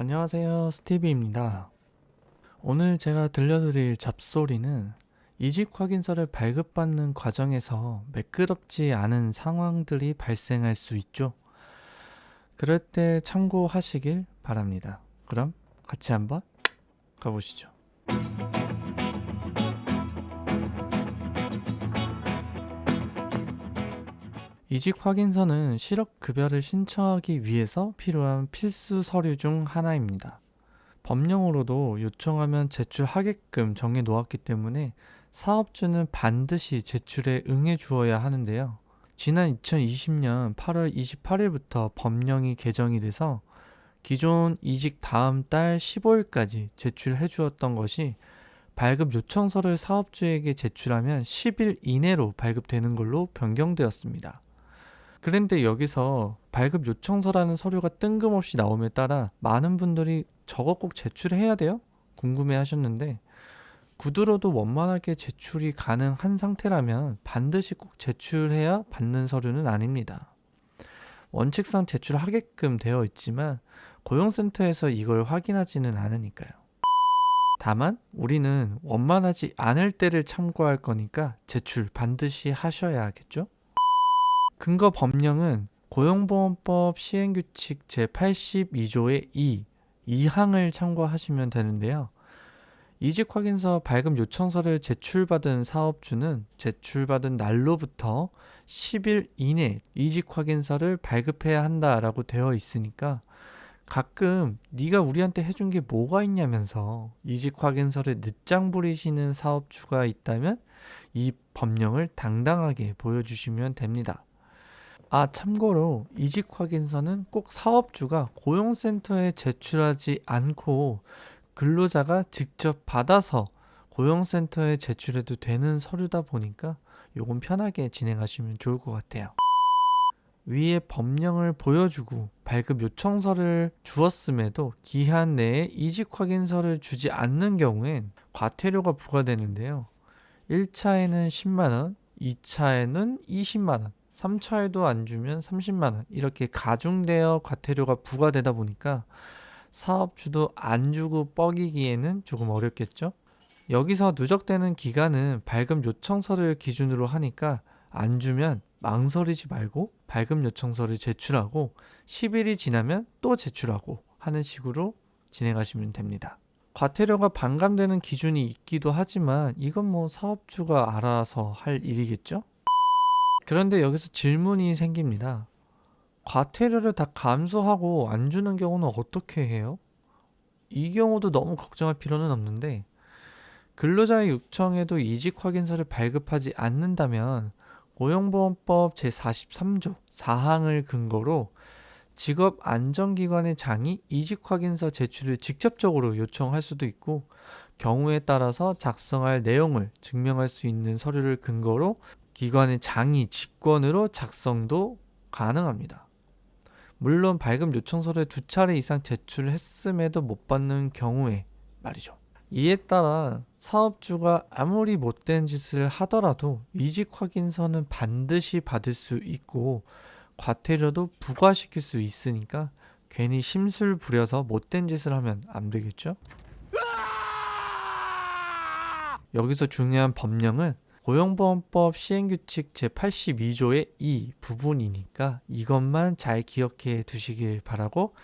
안녕하세요. 스티비입니다. 오늘 제가 들려드릴 잡소리는 이직 확인서를 발급받는 과정에서 매끄럽지 않은 상황들이 발생할 수 있죠. 그럴 때 참고하시길 바랍니다. 그럼 같이 한번 가보시죠. 이직 확인서는 실업급여를 신청하기 위해서 필요한 필수 서류 중 하나입니다. 법령으로도 요청하면 제출하게끔 정해 놓았기 때문에 사업주는 반드시 제출에 응해 주어야 하는데요. 지난 2020년 8월 28일부터 법령이 개정이 돼서 기존 이직 다음 달 15일까지 제출해 주었던 것이 발급 요청서를 사업주에게 제출하면 10일 이내로 발급되는 걸로 변경되었습니다. 그런데 여기서 발급 요청서라는 서류가 뜬금없이 나옴에 따라 많은 분들이 저거 꼭 제출해야 돼요? 궁금해 하셨는데 구두로도 원만하게 제출이 가능한 상태라면 반드시 꼭 제출해야 받는 서류는 아닙니다. 원칙상 제출하게끔 되어 있지만 고용센터에서 이걸 확인하지는 않으니까요. 다만 우리는 원만하지 않을 때를 참고할 거니까 제출 반드시 하셔야 하겠죠? 근거 법령은 고용보험법 시행규칙 제82조의 2, 2항을 참고하시면 되는데요. 이직 확인서 발급 요청서를 제출받은 사업주는 제출받은 날로부터 10일 이내 이직 확인서를 발급해야 한다라고 되어 있으니까 가끔 네가 우리한테 해준 게 뭐가 있냐면서 이직 확인서를 늦장 부리시는 사업주가 있다면 이 법령을 당당하게 보여주시면 됩니다. 아, 참고로 이직 확인서는 꼭 사업주가 고용센터에 제출하지 않고 근로자가 직접 받아서 고용센터에 제출해도 되는 서류다 보니까 요건 편하게 진행하시면 좋을 것 같아요. 위에 법령을 보여주고 발급 요청서를 주었음에도 기한 내에 이직 확인서를 주지 않는 경우엔 과태료가 부과되는데요. 1차에는 10만원, 2차에는 20만원, 3차에도 안 주면 30만 원 이렇게 가중되어 과태료가 부과되다 보니까 사업주도 안 주고 뻐기기에는 조금 어렵겠죠? 여기서 누적되는 기간은 발급 요청서를 기준으로 하니까 안 주면 망설이지 말고 발급 요청서를 제출하고 10일이 지나면 또 제출하고 하는 식으로 진행하시면 됩니다. 과태료가 반감되는 기준이 있기도 하지만 이건 뭐 사업주가 알아서 할 일이겠죠? 그런데 여기서 질문이 생깁니다. 과태료를 다 감수하고 안 주는 경우는 어떻게 해요? 이 경우도 너무 걱정할 필요는 없는데 근로자의 요청에도 이직 확인서를 발급하지 않는다면 고용보험법 제43조 4항을 근거로 직업 안정기관의 장이 이직 확인서 제출을 직접적으로 요청할 수도 있고 경우에 따라서 작성할 내용을 증명할 수 있는 서류를 근거로 기관의 장이 직권으로 작성도 가능합니다. 물론 발급 요청서를 두 차례 이상 제출했음에도 못 받는 경우에 말이죠. 이에 따라 사업주가 아무리 못된 짓을 하더라도 이직 확인서는 반드시 받을 수 있고 과태료도 부과시킬 수 있으니까 괜히 심술 부려서 못된 짓을 하면 안 되겠죠? 여기서 중요한 법령은 고용보험법 시행규칙 제82조의 2 부분이니까 이것만 잘 기억해 두시길 바라고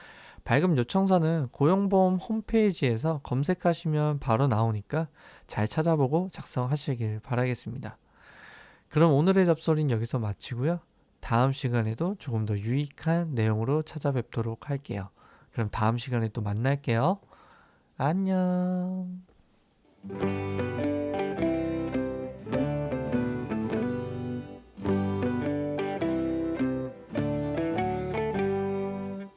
발급 요청서는 고용보험 홈페이지에서 검색하시면 바로 나오니까 잘 찾아보고 작성하시길 바라겠습니다. 그럼 오늘의 잡소리는 여기서 마치고요. 다음 시간에도 조금 더 유익한 내용으로 찾아뵙도록 할게요. 그럼 다음 시간에 또 만날게요. 안녕.